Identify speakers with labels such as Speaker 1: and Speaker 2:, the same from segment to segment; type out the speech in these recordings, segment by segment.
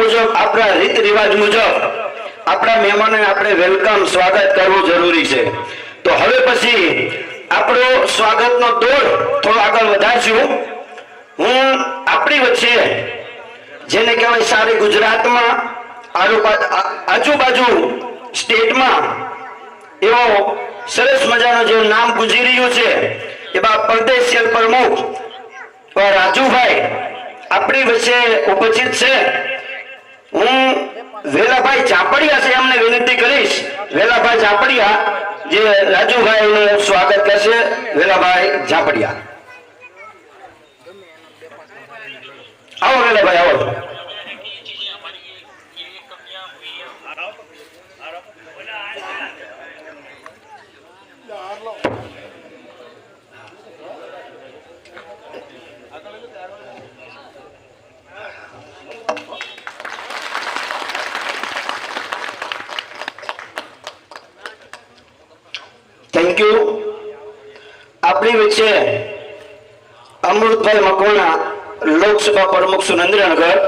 Speaker 1: મુજબ, આપણા રીત રિવાજ મુજબ, આપણા મહેમાનને આપણે વેલકમ, સ્વાગત કરવું જરૂરી છે. તો હવે પછી આપણો સ્વાગતનો દોર થોડો આગળ વધારશું. હું આપણી વચ્ચે, જેને કહેવાય સારી ગુજરાતમાં આજુબાજુ સ્ટેટમાં એવો સરસ મજાનો જે નામ ગુજરી રહ્યું છે એવા પરદેશિયલ પ્રમુખ રાજુભાઈ આપણી વચ્ચે ઉપસ્થિત છે. હું વેલાભાઈ ચાપડિયા છે એમને વિનંતી કરીશ. વેલાભાઈ ચાપડિયા જે રાજુભાઈનું સ્વાગત કરશે. વેલાભાઈ ઝાપડિયા. આવો વેલાભાઈ, આવો. થેન્ક યુ આપણી વચ્ચે અમૃતભાઈ મકવાણા લોકસભા પ્રમુખ સુરેન્દ્રનગર,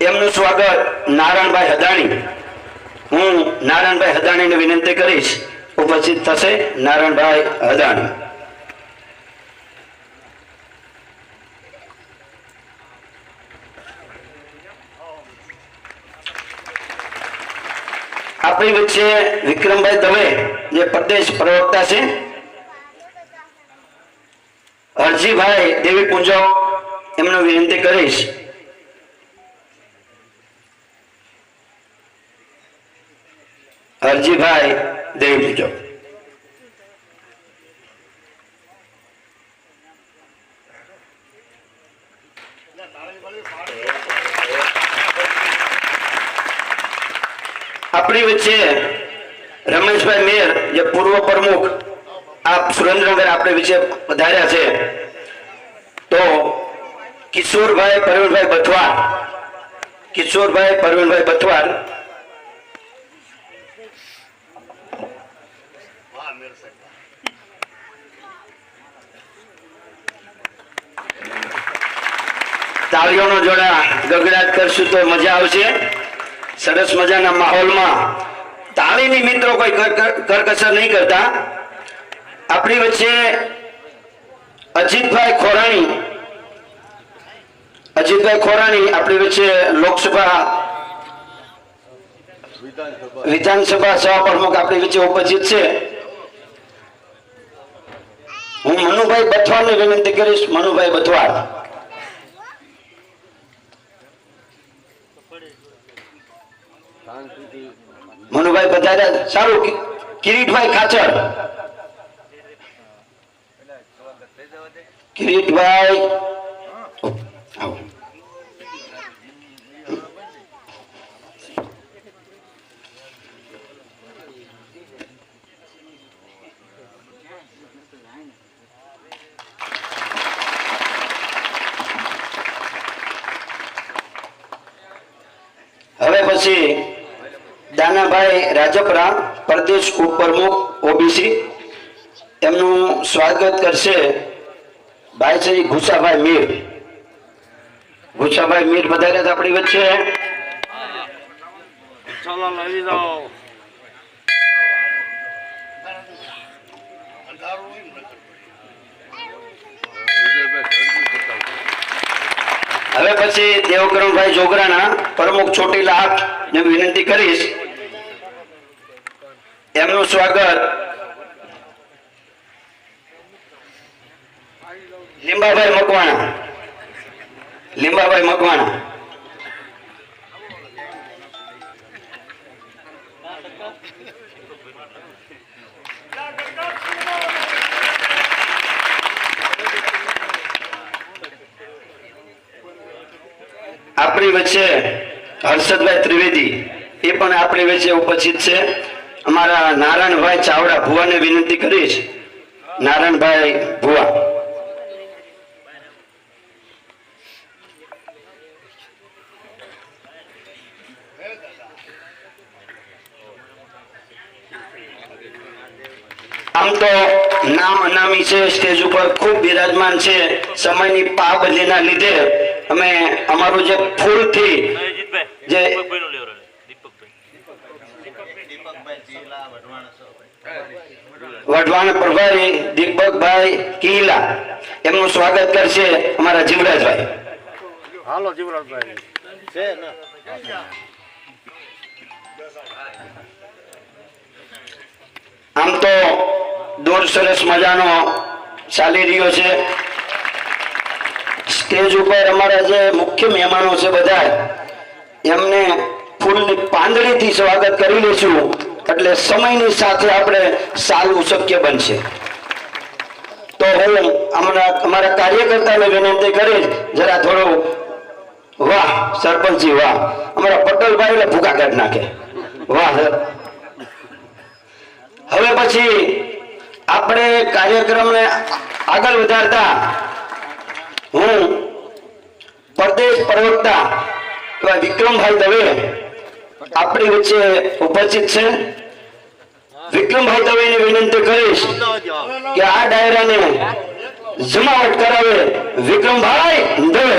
Speaker 1: એમનું સ્વાગત નારાયણભાઈ હદાણી. હું નારાયણભાઈ હદાણીને વિનંતી કરીશ, ઉપસ્થિત થશે નારાયણભાઈ હદાણી. આપણી વચ્ચે વિક્રમભાઈ દવે જે પ્રદેશ પ્રવક્તા છે, હરજીભાઈ દેવી પૂંજો એમને વિનંતી કરીશ. હરજીભાઈ દેવી પૂંજો આપણી વચ્ચે રમેશભાઈ મેર, જે પૂર્વ પ્રમુખ આ સુરેન્દ્રનગર આપણે વિશે વધાર્યા છે. તો કિશોરભાઈ પરવીનભાઈ બથવાર કિશોરભાઈ પરવીનભાઈ બથવાર તાળીઓનો જોડા ગગડાટ કરશું તો મજા આવશે. સરસ મજાના માહોલમાં તાળીની મિત્રો કોઈ કર- કર- કરકસર નહીં કરતા. આપણી વચ્ચે અજીતભાઈ ખોરાણી અજીતભાઈ ખોરાણી આપણી વચ્ચે લોકસભા વિધાનસભા સભા પ્રમુખ આપણી વચ્ચે ઉપસ્થિત છે. હું મનુભાઈ બથવારને વિનંતી કરીશ. મનુભાઈ બથવાર મનુભાઈ પધાર્યા સારું કિરીટભાઈ ખાચર કિરીટભાઈ. હવે પછી દાનાભાઈ રાજપરા પ્રદેશ ઉપપ્રમુખ ઓબીસી. એમનું સ્વાગત કરશે ભાઈ શ્રી ભૂષાભાઈ મીર. ભૂષાભાઈ મીર વધારે આપણી વચ્ચે.
Speaker 2: ચલો
Speaker 1: હવે પછી દેવકરણભાઈ જોગરાના પ્રમુખ ચોટીલા આપ વિનંતી કરીશ એમનું સ્વાગત. લીંબાભાઈ મકવાણા. લીંબાભાઈ મકવાણા. આપણી વચ્ચે હર્ષદભાઈ ત્રિવેદી, એ પણ આપણી વચ્ચે ઉપસ્થિત છે. અમારા નારાયણભાઈ ચાવડા ભુવાને વિનંતી કરીશ. નારાયણભાઈ ભુવા. આમ તો નામ અનામી છે સ્ટેજ ઉપર ખૂબ બિરાજમાન છે સમયની પાબંદીના લીધે અમે અમારું જે ફૂલથી જે-
Speaker 2: દીપકભાઈ નું લેવડાવે. દીપકભાઈ
Speaker 1: વઢવાણ પ્રભારી દીપકભાઈ કિલા. એમનું સ્વાગત કરશે અમારા જીવરાજભાઈ.
Speaker 3: હાલો જીવરાજભાઈ. છે ને?
Speaker 1: આમ તો દોર સરસ મજાનો ચાલી રહ્યો છે. સ્ટેજ ઉપર અમારા જે મુખ્ય મહેમાનો છે બધા એમને ફૂલની પાંદડીથી સ્વાગત કરી લઈશું એટલે સમયની સાથે આપણે ચાલવું શક્ય બનશે. તો હું અમારા અમારા કાર્યકર્તાને વિનંતી કરીશ, જરા થોડું વાહ, સરપંચજી વાહ. અમારા પટેલભાઈ ભૂકા કાઢ નાખે. વાહ હવે પછી આપણે કાર્યક્રમને આગળ વધારતા હું પરદેશ પ્રવક્તા વિક્રમભાઈ દવે આપણી વચ્ચે ઉપસ્થિત છે. વિક્રમભાઈ દવેને વિનંતી કરીશ કે આ ડાયરાને જમાવટ કરાવે વિક્રમભાઈ દવે.